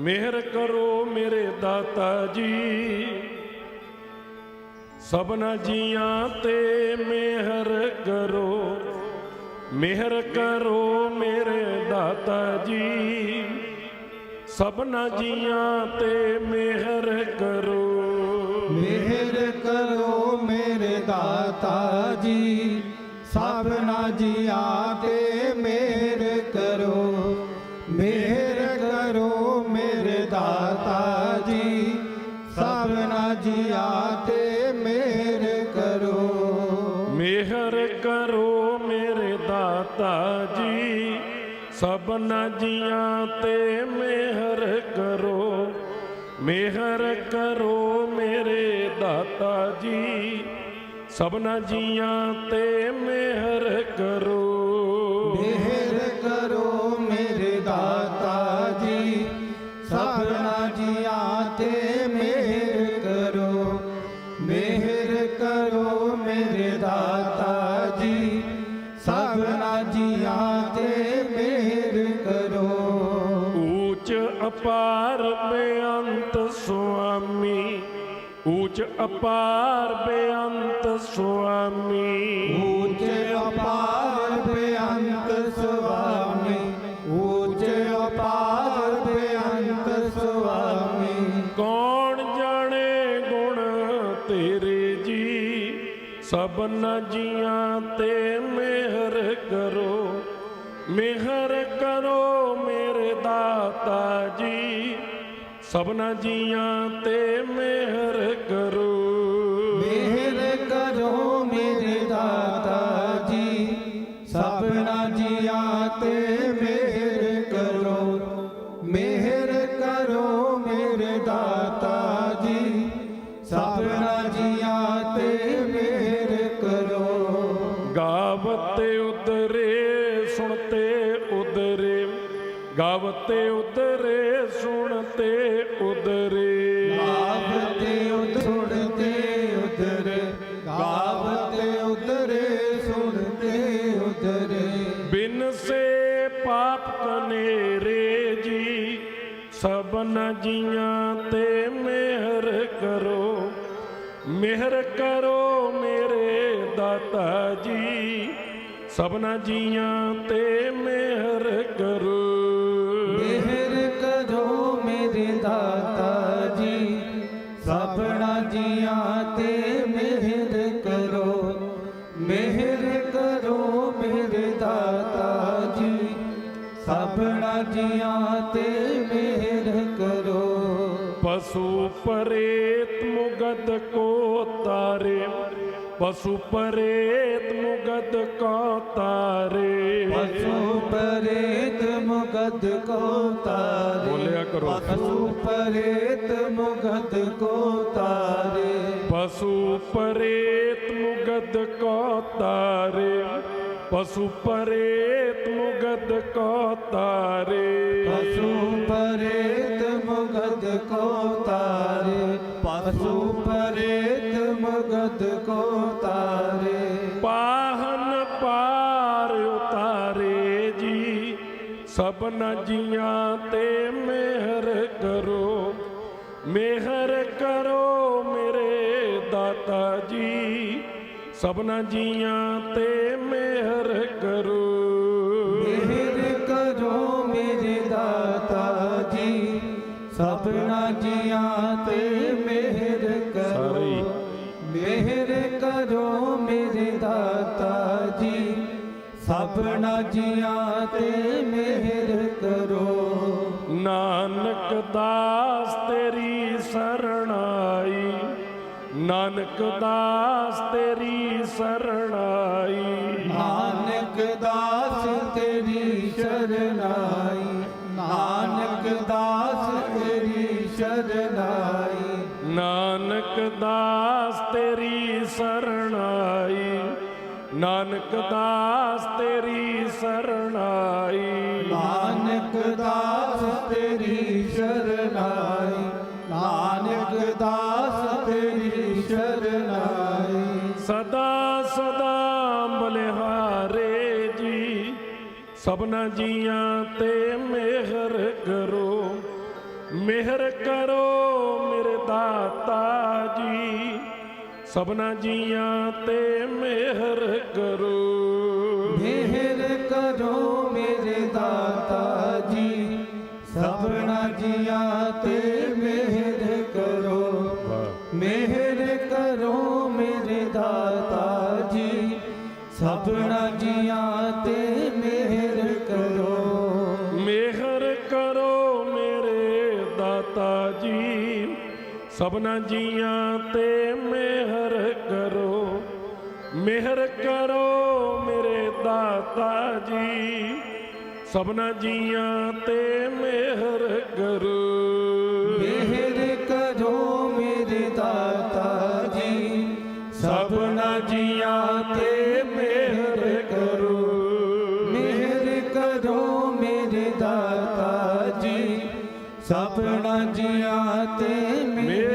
ਮਿਹਰ ਕਰੋ ਮੇਰੇ ਦਾਤਾ ਜੀ। ਸਭਨਾ ਜੀਆਂ ਤੇ ਮਿਹਰ ਕਰੋ। ਮਿਹਰ ਕਰੋ ਮੇਰੇ ਦਾਤਾ ਜੀ। ਸਭਨਾ ਜੀਆਂ ਤੇ ਮਿਹਰ ਕਰੋ। ਮਿਹਰ ਕਰੋ ਮੇਰੇ ਦਾਤਾ ਜੀ। ਸਭਨਾ ਜੀਆਂ ਤੇ ਤੇ ਮਿਹਰ ਕਰੋ। ਮਿਹਰ ਕਰੋ ਮੇਰੇ ਦਾਤਾ ਜੀ। ਸਭਨਾ ਜੀਆਂ ਤੇ ਮਿਹਰ ਕਰੋ। ਮਿਹਰ ਕਰੋ ਮੇਰੇ ਦਾਤਾ ਜੀ। ਸਭਨਾ ਜੀਆਂ ਤੇ ਮਿਹਰ ਕਰੋ। ਸਭਨਾ ਜੀਆਂ ਤੇ ਮਿਹਰ ਕਰੋ। ਊਚ ਅਪਾਰ ਬੇਅੰਤ ਸੁਆਮੀ ਊਚ ਅਪਾਰ ਬੇਅੰਤ ਸਭਨਾ ਜੀਆਂ ਤੇ ਮਿਹਰ ਕਰੋ ਮਿਹਰ ਕਰੋ ਮੇਰੇ ਦਾਤਾ ਜੀ। ਸਭਨਾ ਜੀਆਂ ਤੇ ਮਿਹਰ ਕਰੋ। ਮਿਹਰ ਕਰੋ ਮੇਰੇ ਦਾਤਾ ਜੀ। ਸਭਨਾ ਜੀਆਂ ਤੇ ਮਿਹਰ ਗਾਵਤੇ ਉਦਰੇ ਸੁਣਤੇ ਉਦਰੇ ਗਾਵਤੇ ਉਦਰੇ ਸੁਣਤੇ ਉਦਰੇ ਗਾਵਤੇ ਉਧੜਦੇ ਉਧਰੇ। ਗਾਵਤੇ ਉਧਰੇ ਸੁਣਦੇ ਉਧਰੇ। ਬਿਨ ਸੇ ਪਾਪ ਕਨੇਰੇ ਜੀ ਸਭਨ ਜੀਆਂ ਤੇ ਮਿਹਰ ਕਰੋ। ਮਿਹਰ ਕਰੋ ਮੇਰੇ ਦਾਤਾ ਜੀ ਸਭਨਾ ਜੀਆਂ ਤੇ ਮਿਹਰ ਕਰੋ। ਮਿਹਰ ਕਰੋ ਮੇਰੇ ਦਾਤਾ ਜੀ ਸਭਨਾ ਜੀਆਂ ਤੇ ਮਿਹਰ ਕਰੋ। ਮਿਹਰ ਕਰੋ ਮੇਰੇ ਦਾਤਾ ਜੀ ਸਭਨਾ ਜੀਆਂ ਤੇ ਮਿਹਰ ਕਰੋ। ਪਸ਼ੂ ਪਰੇਤ ਮੁਗਦ ਕੋ ਤਾਰੇ ਪਸ਼ੂ ਪਰੇਤ ਮੁਗਦ ਕੋ ਤਾਰੇ ਪਸ਼ੂ ਪਰੇਤ ਮੁਗਦ ਕੋ ਤਾਰੇ ਬੋਲਿਆ ਕਰੋ। ਪਸ਼ੂ ਪਰੇਤ ਮੁਗਦ ਕੋ ਤਾਰੇ ਪਸ਼ੂ ਪਰੇਤ ਮੁਗਦ ਕੋ ਤਾਰੇ ਪਸ਼ੂ ਪਰੇਤ ਮੁਗਦ ਕੋ ਤਾਰੇ ਪਸ਼ੂ ਪਰੇਤ ਮੁਗਦ ਕੋ ਤਾਰੇ ਪਸ਼ੂ ਪਰੇਤ ਮੁਗਦ ਕੋ ਤਾਰੇ। ਪਾਹਨ ਪਾਰ ਉਤਾਰੇ ਜੀ ਸਭਨਾ ਜੀਆਂ ਤੇ ਮਿਹਰ ਕਰੋ। ਮਿਹਰ ਕਰੋ ਮੇਰੇ ਦਾਤਾ ਜੀ ਸਭਨਾ ਜੀਆਂ ਤੇ ਮਿਹਰ ਕਰੋ। ਮਿਹਰ ਕਰੋ ਮੇਰੇ ਦਾਤਾ ਜੀ ਸਭਨਾ ਜੀਆਂ ਤੇ ਸਭਨਾ ਜੀਆਂ ਤੇ ਮਿਹਰ ਕਰੋ। ਨਾਨਕ ਦਾਸ ਤੇਰੀ ਸਰਣਾਈ। ਨਾਨਕ ਦਾਸ ਤੇਰੀ ਸਰਣਾਈ। ਨਾਨਕ ਦਾਸ ਤੇਰੀ ਸ਼ਰਨਾਈ ਨਾਨਕ ਦਾਸ ਤੇਰੀ ਸ਼ਰਨਾਈ ਨਾਨਕ ਦਾਸ ਨਾਨਕ ਦਾਸ ਤੇਰੀ ਸਰਣਾਈ। ਨਾਨਕ ਦਾਸ ਤੇਰੀ ਸ਼ਰਨਾਈ ਨਾਨਕ ਦਾਸ ਤੇਰੀ ਸ਼ਰਨਾਈ ਸਦਾ ਸਦਾ ਬਲਿਹਾਰੇ ਜੀ ਸਭਨਾ ਜੀਆਂ ਤੇ ਮਿਹਰ ਕਰੋ। ਮਿਹਰ ਕਰੋ ਮੇਰੇ ਦਾਤਾ ਜੀ। ਸਭਨਾ ਜੀਆਂ ਤੇ ਮਿਹਰ ਕਰੋ। ਮਿਹਰ ਕਰੋ ਮੇਰੇ ਦਾਤਾ ਜੀ। ਸਭਨਾ ਜੀਆਂ ਤੇ ਮਿਹਰ ਕਰੋ। ਮਿਹਰ ਕਰੋ ਮੇਰੇ ਦਾਤਾ ਜੀ। ਸਭਨਾ ਜੀਆਂ ਤੇ ਮਿਹਰ ਕਰੋ। ਸਭਨਾ ਜੀਆਂ ਤੇ ਮਿਹਰ ਕਰੋ ਮਿਹਰ ਕਰੋ ਮੇਰੇ ਦਾਤਾ ਜੀ। ਸਭਨਾ ਜੀਆਂ ਤੇ ਮਿਹਰ ਕਰੋ। ਮਿਹਰ ਕਰੋ ਮੇਰੇ ਦਾਤਾ ਜੀ। ਸਭਨਾ ਜੀਆਂ ਤੇ ਮਿਹਰ ਕਰੋ। ਮਿਹਰ ਕਰੋ ਮੇਰੇ ਦਾਤਾ ਜੀ। ਸਭਨਾ ਜੀਆਂ ਤੇ ਮਿਹਰ